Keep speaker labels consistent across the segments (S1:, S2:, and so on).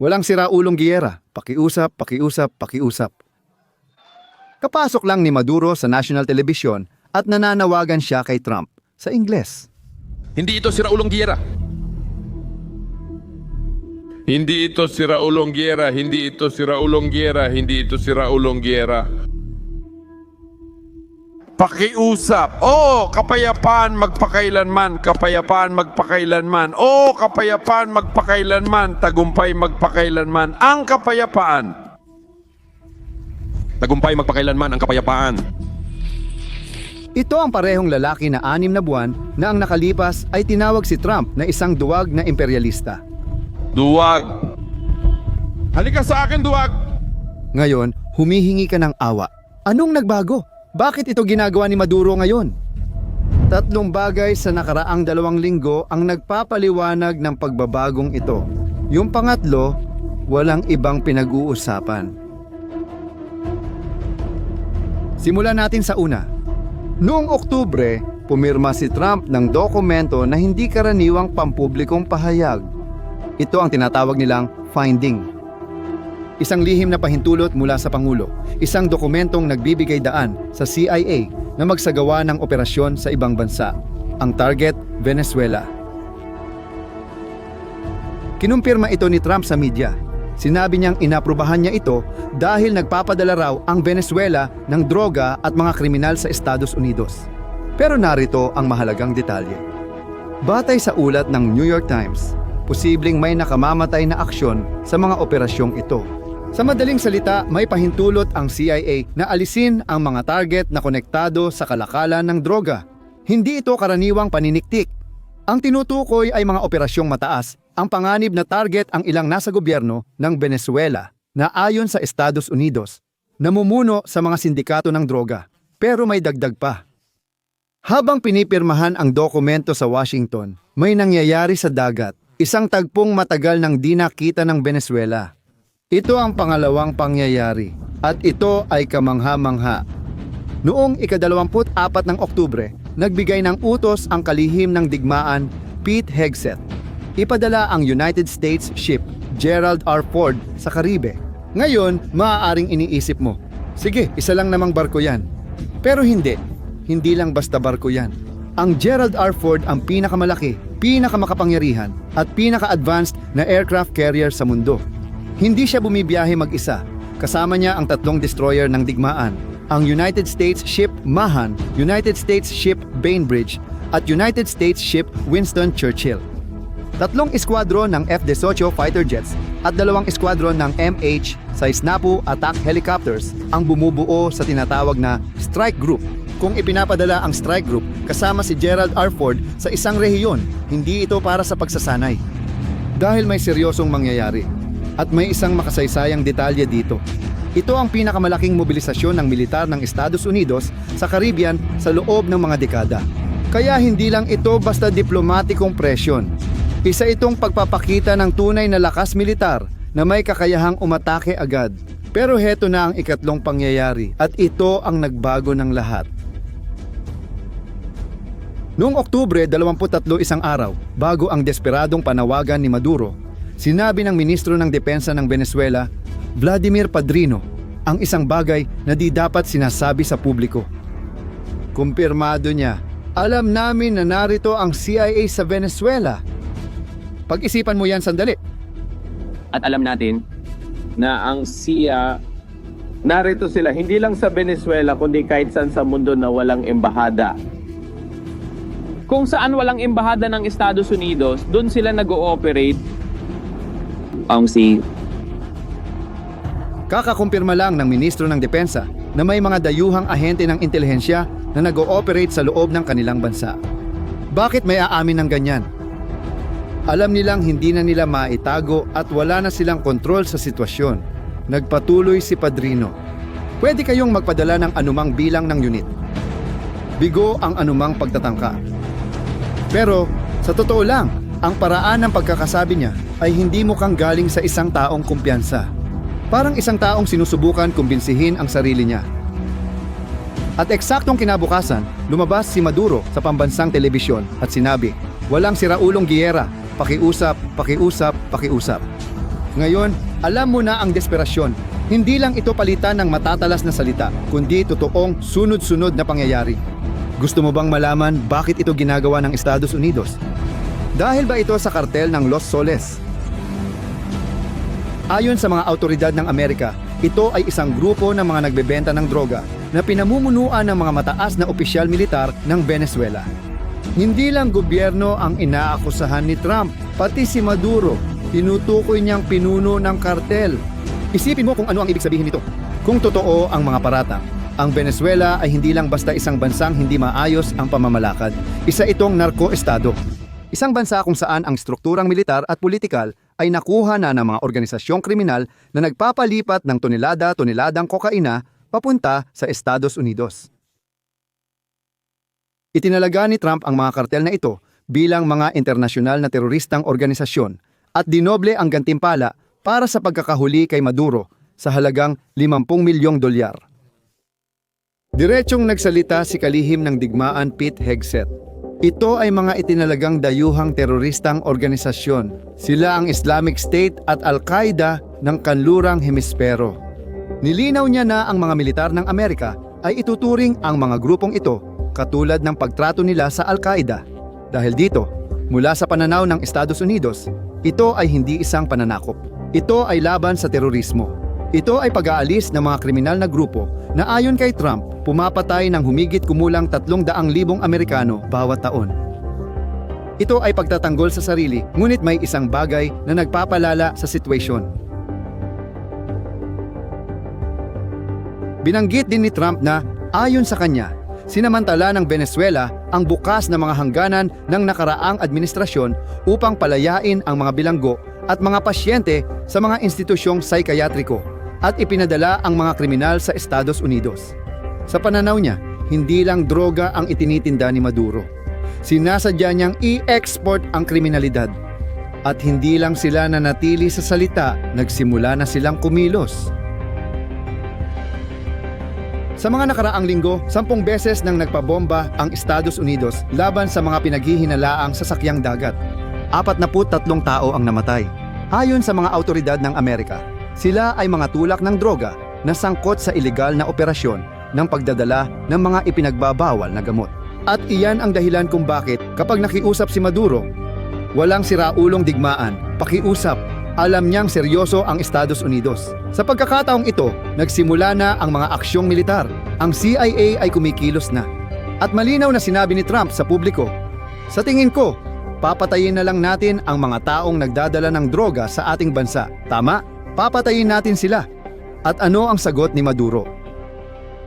S1: Walang siraulong giyera. Pakiusap, pakiusap, pakiusap. Kapasok lang ni Maduro sa national television at nananawagan siya kay Trump sa Ingles.
S2: Hindi ito si Raulong Giera.
S3: Hindi ito si Raulong Giera, hindi ito si Raulong Giera, hindi ito si Raulong Giera. Pakiusap. Oo, kapayapaan magpakailanman, kapayapaan magpakailanman. Oo, kapayapaan magpakailanman, tagumpay magpakailanman. Ang kapayapaan.
S2: Tagumpay magpakailanman ang kapayapaan.
S1: Ito ang parehong lalaki na anim na buwan na ang nakalipas ay tinawag si Trump na isang duwag na imperialista.
S3: Duwag. Halika sa akin, duwag.
S1: Ngayon, humihingi ka ng awa. Anong nagbago? Bakit ito ginagawa ni Maduro ngayon? Tatlong bagay sa nakaraang dalawang linggo ang nagpapaliwanag ng pagbabagong ito. Yung pangatlo, walang ibang pinag-uusapan. Simulan natin sa una. Noong Oktubre, pumirma si Trump ng dokumento na hindi karaniwang pampublikong pahayag. Ito ang tinatawag nilang finding. Isang lihim na pahintulot mula sa Pangulo, isang dokumentong nagbibigay daan sa CIA na magsagawa ng operasyon sa ibang bansa. Ang target, Venezuela. Kinumpirma ito ni Trump sa media. Sinabi niyang inaprubahan niya ito dahil nagpapadala raw ang Venezuela ng droga at mga kriminal sa Estados Unidos. Pero narito ang mahalagang detalye. Batay sa ulat ng New York Times, posibleng may nakamamatay na aksyon sa mga operasyong ito. Sa madaling salita, may pahintulot ang CIA na alisin ang mga target na konektado sa kalakalan ng droga. Hindi ito karaniwang paniniktik. Ang tinutukoy ay mga operasyong mataas. Ang panganib na target ang ilang nasa gobyerno ng Venezuela na ayon sa Estados Unidos, namumuno sa mga sindikato ng droga. Pero may dagdag pa. Habang pinipirmahan ang dokumento sa Washington, may nangyayari sa dagat, isang tagpong matagal nang di nakita ng Venezuela. Ito ang pangalawang pangyayari at ito ay kamangha-mangha. Noong ikadalawamput-apat ng Oktubre, nagbigay ng utos ang kalihim ng digmaan Pete Hegseth. Ipadala ang United States ship Gerald R. Ford sa Caribe. Ngayon, maaaring iniisip mo, sige, isa lang namang barko yan. Pero hindi, hindi lang basta barko yan. Ang Gerald R. Ford ang pinakamalaki, pinakamakapangyarihan at pinaka-advanced na aircraft carrier sa mundo. Hindi siya bumibiyahe mag-isa. Kasama niya ang tatlong destroyer ng digmaan, ang United States Ship Mahan, United States Ship Bainbridge, at United States Ship Winston Churchill. Tatlong eskwadron ng F-18 fighter jets at dalawang eskwadron ng MH sa Snapu attack helicopters ang bumubuo sa tinatawag na strike group. Kung ipinapadala ang strike group kasama si Gerald R. Ford sa isang rehiyon, hindi ito para sa pagsasanay. Dahil may seryosong mangyayari. At may isang makasaysayang detalye dito. Ito ang pinakamalaking mobilisasyon ng militar ng Estados Unidos sa Caribbean sa loob ng mga dekada. Kaya hindi lang ito basta diplomatikong presyon. Isa itong pagpapakita ng tunay na lakas militar na may kakayahang umatake agad. Pero heto na ang ikatlong pangyayari at ito ang nagbago ng lahat. Noong Oktubre 23 isang araw, bago ang desperadong panawagan ni Maduro, sinabi ng Ministro ng Depensa ng Venezuela, Vladimir Padrino, ang isang bagay na di dapat sinasabi sa publiko. Kumpirmado niya, alam namin na narito ang CIA sa Venezuela. Pag-isipan mo yan sandali.
S4: At alam natin na ang CIA, narito sila hindi lang sa Venezuela kundi kahit saan sa mundo na walang embahada. Kung saan walang embahada ng Estados Unidos, doon sila nag-ooperate. Ang si
S1: Kakakumpirma lang ng Ministro ng Depensa na may mga dayuhang ahente ng intelihensya na nag-ooperate sa loob ng kanilang bansa. Bakit may aamin ng ganyan? Alam nilang hindi na nila maitago at wala na silang kontrol sa sitwasyon. Nagpatuloy si Padrino. Pwede kayong magpadala ng anumang bilang ng unit. Bigo ang anumang pagtatangka. Pero, sa totoo lang, ang paraan ng pagkakasabi niya ay hindi mukhang galing sa isang taong kumpiyansa. Parang isang taong sinusubukan kumbinsihin ang sarili niya. At eksaktong kinabukasan, lumabas si Maduro sa pambansang telebisyon at sinabi, Walang siraulong giyera, pakiusap, pakiusap, pakiusap. Ngayon, alam mo na ang desperasyon. Hindi lang ito palitan ng matatalas na salita, kundi totoong sunod-sunod na pangyayari. Gusto mo bang malaman bakit ito ginagawa ng Estados Unidos? Dahil ba ito sa kartel ng Los Soles? Ayon sa mga autoridad ng Amerika, ito ay isang grupo ng mga nagbebenta ng droga na pinamumunuan ng mga mataas na opisyal militar ng Venezuela. Hindi lang gobyerno ang inaakusahan ni Trump, pati si Maduro. Tinutukoy niyang pinuno ng kartel. Isipin mo kung ano ang ibig sabihin nito. Kung totoo ang mga paratang, ang Venezuela ay hindi lang basta isang bansang hindi maayos ang pamamalakad. Isa itong narko-estado. Isang bansa kung saan ang strukturang militar at politikal ay nakuha na ng mga organisasyong kriminal na nagpapalipat ng tonelada-toneladang kokaina papunta sa Estados Unidos. Itinalaga ni Trump ang mga kartel na ito bilang mga internasyonal na teroristang organisasyon at dinoble ang gantimpala para sa pagkakahuli kay Maduro sa halagang 50 milyong dolyar. Diretsong nagsalita si kalihim ng digmaan Pete Hegseth. Ito ay mga itinalagang dayuhang teroristang organisasyon. Sila ang Islamic State at Al-Qaeda ng kanlurang hemispero. Nilinaw niya na ang mga militar ng Amerika ay ituturing ang mga grupong ito katulad ng pagtrato nila sa Al-Qaeda. Dahil dito, mula sa pananaw ng Estados Unidos, ito ay hindi isang pananakop. Ito ay laban sa terorismo. Ito ay pag-aalis ng mga kriminal na grupo na ayon kay Trump, pumapatay ng humigit kumulang 300,000 Amerikano bawat taon. Ito ay pagtatanggol sa sarili, ngunit may isang bagay na nagpapalala sa sitwasyon. Binanggit din ni Trump na ayon sa kanya, sinamantala ng Venezuela ang bukas na mga hangganan ng nakaraang administrasyon upang palayain ang mga bilanggo at mga pasyente sa mga institusyong psikayatriko at ipinadala ang mga kriminal sa Estados Unidos. Sa pananaw niya, hindi lang droga ang itinitinda ni Maduro. Sinasadya niyang i-export ang kriminalidad. At hindi lang sila nanatili sa salita, nagsimula na silang kumilos. Sa mga nakaraang linggo, sampung beses nang nagpabomba ang Estados Unidos laban sa mga pinaghihinalaang sasakyang dagat. Apat na tatlong tao ang namatay. Ayon sa mga autoridad ng Amerika, sila ay mga tulak ng droga na sangkot sa ilegal na operasyon ng pagdadala ng mga ipinagbabawal na gamot. At iyan ang dahilan kung bakit kapag nakiusap si Maduro, walang siraulong digmaan, pakiusap, alam niyang seryoso ang Estados Unidos. Sa pagkakataong ito, nagsimula na ang mga aksyong militar. Ang CIA ay kumikilos na. At malinaw na sinabi ni Trump sa publiko, Sa tingin ko, papatayin na lang natin ang mga taong nagdadala ng droga sa ating bansa. Tama? Papatayin natin sila. At ano ang sagot ni Maduro?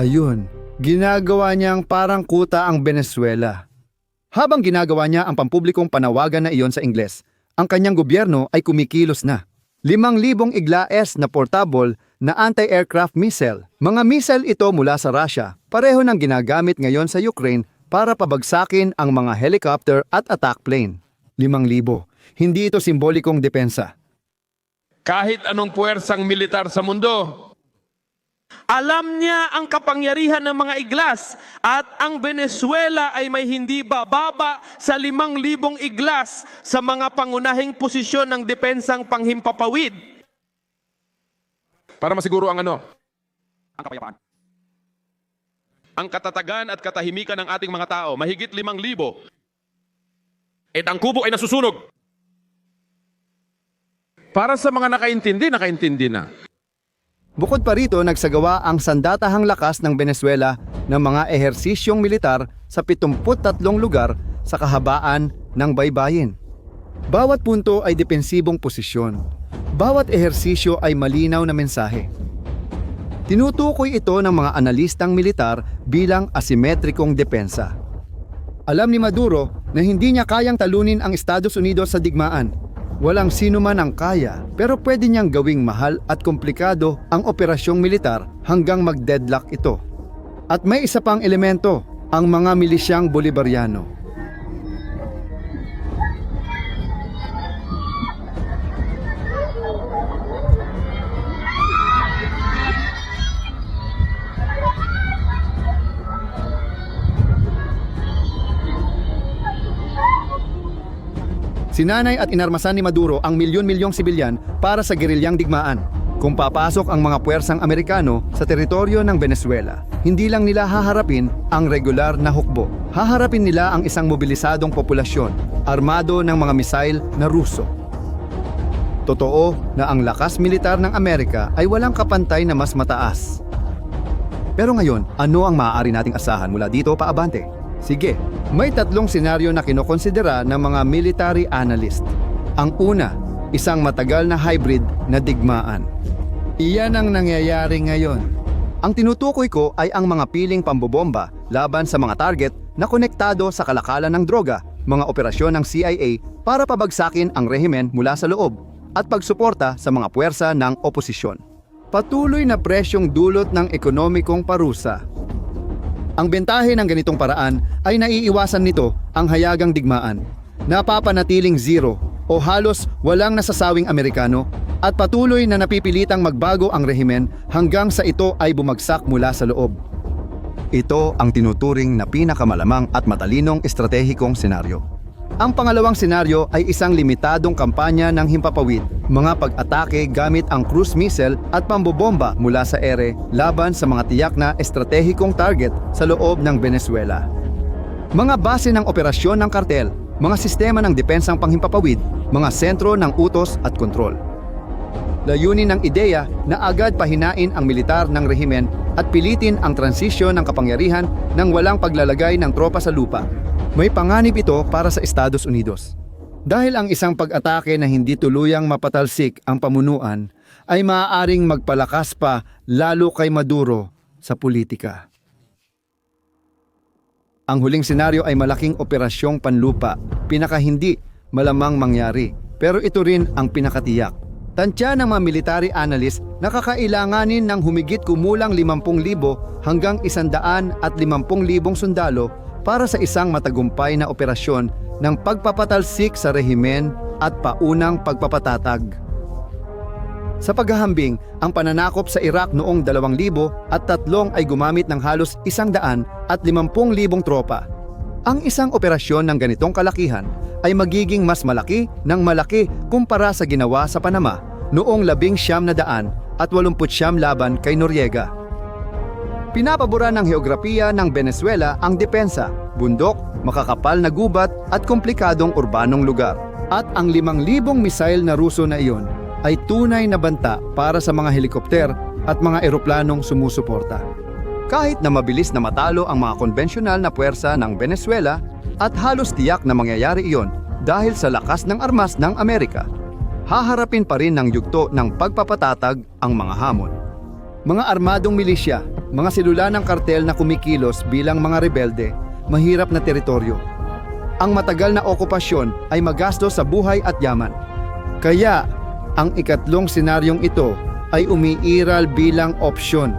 S1: Ayun, ginagawa niyang parang kuta ang Venezuela. Habang ginagawa niya ang pampublikong panawagan na iyon sa Ingles, ang kanyang gobyerno ay kumikilos na. Limang libong iglaes na portable na anti-aircraft missile. Mga missile ito mula sa Russia, pareho ng ginagamit ngayon sa Ukraine para pabagsakin ang mga helicopter at attack plane. Limang libo. Hindi ito simbolikong depensa.
S3: Kahit anong puwersang militar sa mundo,
S5: Alam niya ang kapangyarihan ng mga iglas at ang Venezuela ay may hindi bababa sa limang libong iglas sa mga pangunahing posisyon ng depensang panghimpapawid.
S2: Para masiguro ang ano? Ang kapayapaan. Ang katatagan at katahimikan ng ating mga tao, mahigit limang libo. At ang kubo ay nasusunog.
S3: Para sa mga nakaintindi, nakaintindi na.
S1: Bukod pa rito, nagsagawa ang sandatahang lakas ng Venezuela ng mga ehersisyong militar sa 73 lugar sa kahabaan ng baybayin. Bawat punto ay depensibong posisyon. Bawat ehersisyo ay malinaw na mensahe. Tinutukoy ito ng mga analistang militar bilang asimetrikong depensa. Alam ni Maduro na hindi niya kayang talunin ang Estados Unidos sa digmaan. Walang sino man ang kaya, pero pwede niyang gawing mahal at komplikado ang operasyong militar hanggang mag-deadlock ito. At may isa pang elemento, ang mga milisyang Bolivariano. Sinanay at inarmasan ni Maduro ang milyon-milyong sibilyan para sa gerilyang digmaan. Kung papasok ang mga puwersang Amerikano sa teritoryo ng Venezuela, hindi lang nila haharapin ang regular na hukbo. Haharapin nila ang isang mobilisadong populasyon, armado ng mga misail na Ruso. Totoo na ang lakas militar ng Amerika ay walang kapantay na mas mataas. Pero ngayon, ano ang maaari nating asahan mula dito pa abante? Sige, may tatlong senaryo na kinokonsidera ng mga military analyst. Ang una, isang matagal na hybrid na digmaan. Iyan ang nangyayari ngayon. Ang tinutukoy ko ay ang mga piling pambobomba laban sa mga target na konektado sa kalakalan ng droga, mga operasyon ng CIA para pabagsakin ang rehimen mula sa loob at pagsuporta sa mga puwersa ng oposisyon. Patuloy na presyong dulot ng ekonomikong parusa. Ang bentahe ng ganitong paraan ay naiiwasan nito ang hayagang digmaan. Napapanatiling zero o halos walang nasasawing Amerikano at patuloy na napipilitang magbago ang rehimen hanggang sa ito ay bumagsak mula sa loob. Ito ang tinuturing na pinakamalamang at matalinong estratehikong senaryo. Ang pangalawang senaryo ay isang limitadong kampanya ng himpapawid, mga pag-atake gamit ang cruise missile at pambobomba mula sa ere laban sa mga tiyak na estratehikong target sa loob ng Venezuela. Mga base ng operasyon ng kartel, mga sistema ng depensang panghimpapawid, mga sentro ng utos at kontrol. Layunin ng ideya na agad pahinain ang militar ng rehimen at pilitin ang transisyon ng kapangyarihan ng walang paglalagay ng tropa sa lupa. May panganib ito para sa Estados Unidos. Dahil ang isang pag-atake na hindi tuluyang mapatalsik ang pamunuan ay maaaring magpalakas pa lalo kay Maduro sa politika. Ang huling senaryo ay malaking operasyong panlupa, pinaka hindi malamang mangyari. Pero ito rin ang pinakatiyak. Tansya ng mga military analyst na kakailanganin ng humigit kumulang 50,000 hanggang 150,000 sundalo para sa isang matagumpay na operasyon ng pagpapatalsik sa rehimen at paunang pagpapatatag. Sa paghahambing, ang pananakop sa Iraq noong 2,000 at tatlong ay gumamit ng halos 100 at 50,000 tropa. Ang isang operasyon ng ganitong kalakihan ay magiging mas malaki ng malaki kumpara sa ginawa sa Panama noong labing siyam na daan at walumput siyam laban kay Noriega. Pinapabura ng heograpiya ng Venezuela ang depensa, bundok, makakapal na gubat at komplikadong urbanong lugar. At ang limang libong misail na Ruso na iyon ay tunay na banta para sa mga helikopter at mga eroplanong sumusuporta. Kahit na mabilis na matalo ang mga konbensyonal na puwersa ng Venezuela at halos tiyak na mangyayari iyon dahil sa lakas ng armas ng Amerika, haharapin pa rin ng yugto ng pagpapatatag ang mga hamon. Mga armadong milisya, mga silula ng kartel na kumikilos bilang mga rebelde, mahirap na teritoryo. Ang matagal na okupasyon ay magastos sa buhay at yaman. Kaya, ang ikatlong senaryong ito ay umiiral bilang opsyon.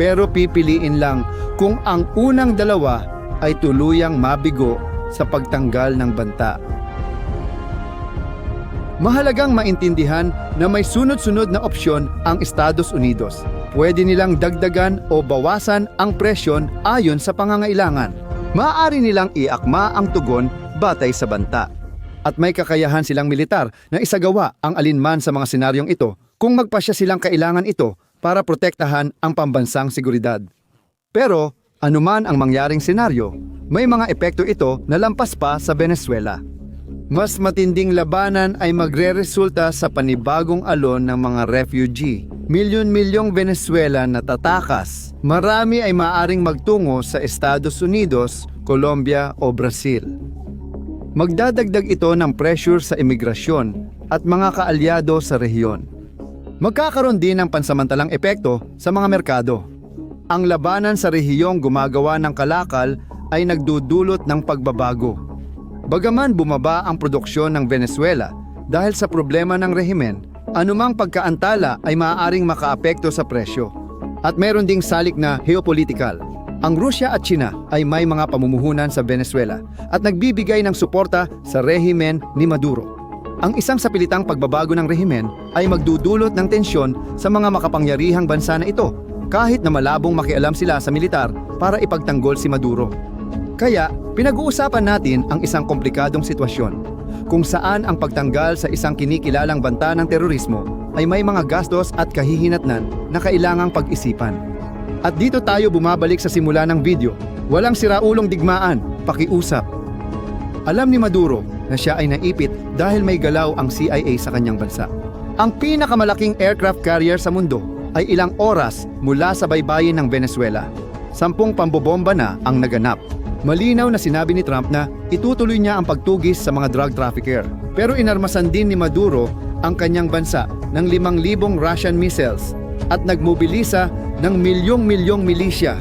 S1: Pero pipiliin lang kung ang unang dalawa ay tuluyang mabigo sa pagtanggal ng banta. Mahalagang maintindihan na may sunod-sunod na opsyon ang Estados Unidos. Pwede nilang dagdagan o bawasan ang presyon ayon sa pangangailangan. Maaari nilang iakma ang tugon batay sa banta. At may kakayahan silang militar na isagawa ang alinman sa mga senaryong ito kung magpasya silang kailangan ito para protektahan ang pambansang seguridad. Pero anuman ang mangyaring senaryo, may mga epekto ito na lampas pa sa Venezuela. Mas matinding labanan ay magre-resulta sa panibagong alon ng mga refugee. Milyon-milyong Venezuela na tatakas. Marami ay maaring magtungo sa Estados Unidos, Colombia o Brazil. Magdadagdag ito ng pressure sa imigrasyon at mga kaalyado sa rehiyon. Magkakaroon din ng pansamantalang epekto sa mga merkado. Ang labanan sa rehiyong gumagawa ng kalakal ay nagdudulot ng pagbabago. Bagaman bumaba ang produksyon ng Venezuela dahil sa problema ng rehimen, anumang pagkaantala ay maaaring makaapekto sa presyo. At meron ding salik na geopolitical. Ang Rusya at China ay may mga pamumuhunan sa Venezuela at nagbibigay ng suporta sa rehimen ni Maduro. Ang isang sapilitang pagbabago ng rehimen ay magdudulot ng tensyon sa mga makapangyarihang bansa na ito kahit na malabong makialam sila sa militar para ipagtanggol si Maduro. Kaya, pinag-uusapan natin ang isang komplikadong sitwasyon. Kung saan ang pagtanggal sa isang kinikilalang banta ng terorismo ay may mga gastos at kahihinatnan na kailangang pag-isipan. At dito tayo bumabalik sa simula ng video. Walang siraulong digmaan, pakiusap. Alam ni Maduro na siya ay naipit dahil may galaw ang CIA sa kanyang bansa. Ang pinakamalaking aircraft carrier sa mundo ay ilang oras mula sa baybayin ng Venezuela. Sampung pambobomba na ang naganap. Malinaw na sinabi ni Trump na itutuloy niya ang pagtugis sa mga drug trafficker. Pero inarmasan din ni Maduro ang kanyang bansa ng 5,000 Russian missiles at nagmobilisa ng milyong-milyong milisya.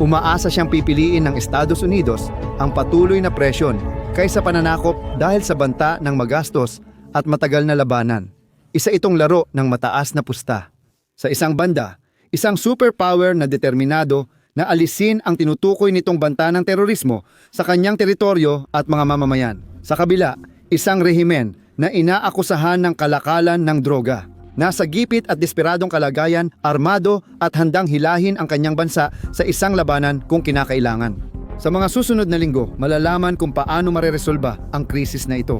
S1: Umaasa siyang pipiliin ng Estados Unidos ang patuloy na presyon kaysa pananakop dahil sa banta ng magastos at matagal na labanan. Isa itong laro ng mataas na pusta. Sa isang banda, isang superpower na determinado na alisin ang tinutukoy nitong banta ng terorismo sa kanyang teritoryo at mga mamamayan. Sa kabila, isang rehimen na inaakusahan ng kalakalan ng droga. Nasa gipit at desperadong kalagayan, armado at handang hilahin ang kanyang bansa sa isang labanan kung kinakailangan. Sa mga susunod na linggo, malalaman kung paano mareresolba ang krisis na ito.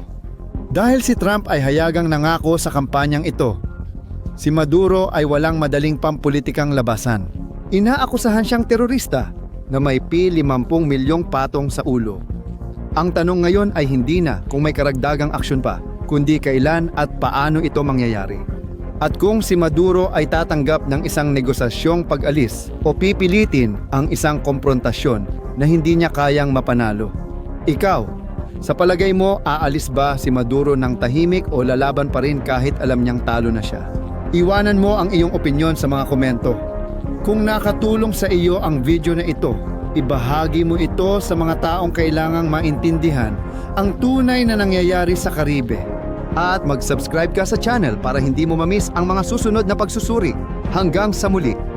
S1: Dahil si Trump ay hayagang nangako sa kampanyang ito, si Maduro ay walang madaling pampulitikang labasan. Inaakusahan siyang terorista na may P50 milyong patong sa ulo. Ang tanong ngayon ay hindi na kung may karagdagang aksyon pa, kundi kailan at paano ito mangyayari. At kung si Maduro ay tatanggap ng isang negosasyong pag-alis o pipilitin ang isang komprontasyon na hindi niya kayang mapanalo. Ikaw, sa palagay mo aalis ba si Maduro ng tahimik o lalaban pa rin kahit alam niyang talo na siya? Iwanan mo ang iyong opinyon sa mga komento. Kung nakatulong sa iyo ang video na ito, ibahagi mo ito sa mga taong kailangang maintindihan ang tunay na nangyayari sa Karibe. At mag-subscribe ka sa channel para hindi mo mamiss ang mga susunod na pagsusuri. Hanggang sa muli!